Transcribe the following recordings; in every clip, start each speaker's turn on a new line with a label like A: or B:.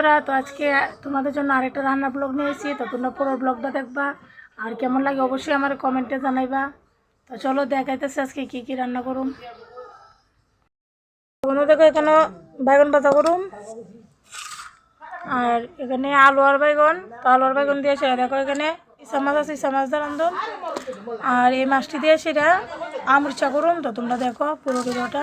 A: বন্ধুরা, তো আজকে তোমাদের জন্য আরেকটা রান্না ব্লগ নিয়েছি তো তোমরা পুরো ব্লগটা দেখবা। আর কেমন লাগে অবশ্যই আমার কমেন্টে জানাইবা। তো চলো দেখাইতেছি আজকে কি কি রান্না করুম। বন্ধু দেখো এখানে বাইগন ভাজা করুম। আর এখানে আলু আর বাইগন তো আলু আর বাইগন দিয়েছে দেখো এখানে ইসা মাছ আছে, ইসা মাছ দিয়ে রান্ধন আর এই মাছটি দিয়ে সেটা আমরিচা করুন তো তোমরা দেখো পুরো ভিডিওটা।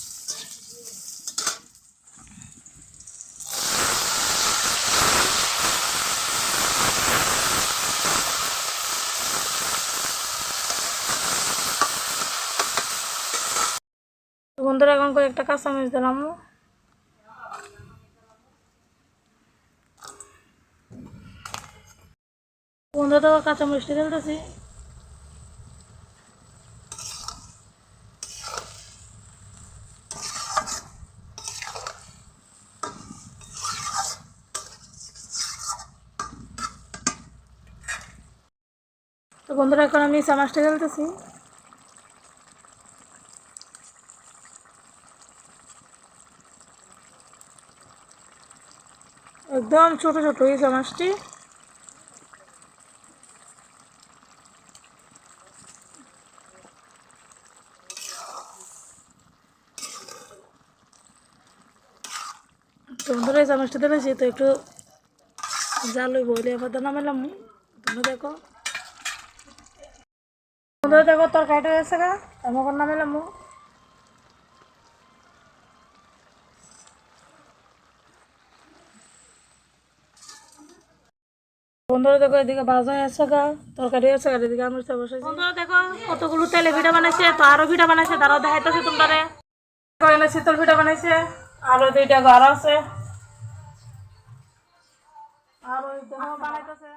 A: বন্ধুরা, এখন করে একটা কাঁচামরিচ দিলাম বন্ধুরা, তো কাঁচামরিচটা ঢেলতেছি তো বন্ধুরা, এখন আমি চামাচটা ঢেলতেছি একদম ছোট ছোট, এই চামাচটি তো বন্ধুরা, এই চামচটা দিয়েছি তো একটু জাল বইলে দানা মেলাম। তোমরা দেখো। বন্ধুরা, দেখো, তরকারিটা হয়েছে গা, আমি এখন বন্ধুরা দেখো এদিকে ভাজা আছে গা তরকারি আছে গা এদিকে আমি বসেছি বন্ধুরা দেখো কতগুলো তেলে ভিডিও বানাইছে তো আরও ভিডিও বানাইছে তারাও দেখাইতেছে তোমরা এখানে শীতল পিঠা বানাইছে আরও দুইটা ঘর আছে। আর বানাইতেছে।